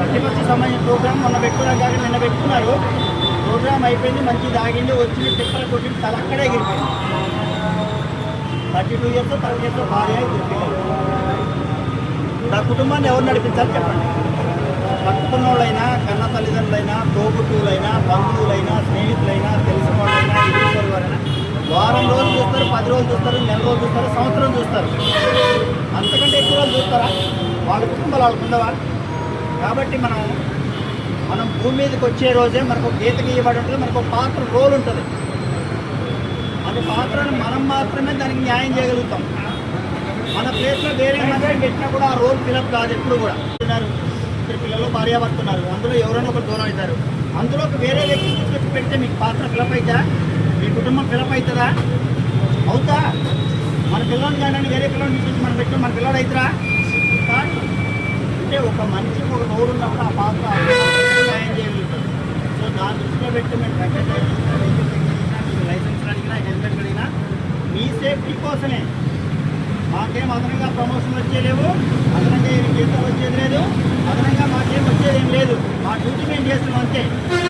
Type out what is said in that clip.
ప్రతిపక్ష సంబంధించిన ప్రోగ్రామ్ మొన్న పెట్టుకున్నారు కానీ నిన్న పెట్టుకున్నారు. ప్రోగ్రామ్ అయిపోయింది మంచి దాగింది వచ్చి టిప్పర్ కొట్టి తల అక్కడే ఎగిరిపోయింది thirty two years thirty years భార్య నా కుటుంబాన్ని ఎవరు నడిపించాలి చెప్పండి? పట్టుకున్న వాళ్ళైనా కన్న తల్లిదండ్రులైనా తోబుట్టువులైనా బంధువులైనా స్నేహితులైనా తెలిసిన వాళ్ళైనా వారైనా వారం రోజులు చూస్తారు పది రోజులు చూస్తారు నెల రోజులు చూస్తారు సంవత్సరం చూస్తారు. అంతకంటే ఎక్కువ రోజులు చూస్తారా? వాళ్ళ కుటుంబాలు వాళ్ళకు ఉండవా? కాబట్టి మనం మనం భూమి మీదకి వచ్చే రోజే మనకు గీత గీయబడి ఉంటుంది మనకు ఒక పాత్ర రోల్ ఉంటుంది. అది పాత్రను మనం మాత్రమే దానికి న్యాయం చేయగలుగుతాం. మన ప్లేస్లో వేరే మంది పెట్టినా కూడా ఆ రోల్ ఫిలప్ కాదు ఎప్పుడు కూడా. ఉన్నారు. ఇద్దరు పిల్లలు భార్యాభర్తున్నారు అందులో ఎవరైనా ఒకరు దూరం అవుతారు. అందులో ఒక వేరే వ్యక్తి తీసుకొచ్చి పెడితే మీకు పాత్ర ఫిలప్ అవుతా మీ కుటుంబం ఫిలప్ అవుతుందా? అవుతా. మన పిల్లల్ని కానీ వేరే పిల్లల్ని తీసుకొచ్చి మనం పెట్టిన మన పిల్లలు అవుతారా అంటే ఒక మనిషి ఒక నోరు ఉన్నప్పుడు ఆ పాత్ర ఆ న్యాయం చేయగలుగుతారు సో దాని దృష్టిలో పెట్టి మేము కట్టెట్ లైసెన్స్ అడిగినా హెల్మెట్ అడిగినా మీ సేఫ్టీ కోసమే. మాకేం అదనంగా ప్రమోషన్ వచ్చేలేవు అదనంగా ఏమి జీతం వచ్చేది లేదు అదనంగా మాకేం వచ్చేది ఏం లేదు. మా డ్యూటీ మేము చేస్తున్నాం అంతే.